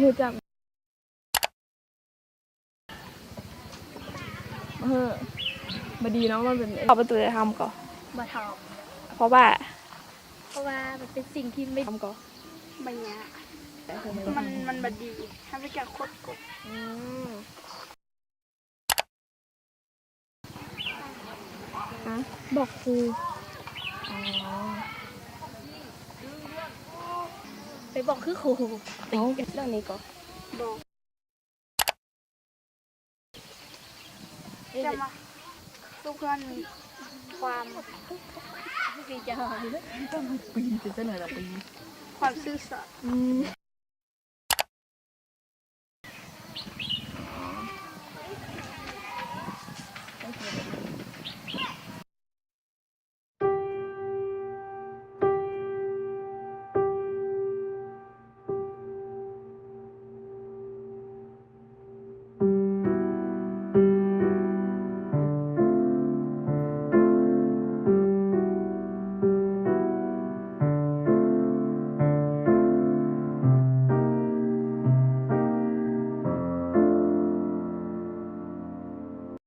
หูจักเออบดีเนาะมันเป็นเอาประตูจะทำก่อนบ่ทองเพราะว่า เพราะว่ามันเป็นสิ่งที่ไม่ทำก่อนบรรยากมันมันบดีทำให้แกโคตรกบอืมฮะบอกครู อ๋อ ไปบอกคือครูเอาเรื่องนี้ก่อนบอกจะมาทุกคนมีความดีใจปีนจะเสนอละปีความซื่อสัตย์อืม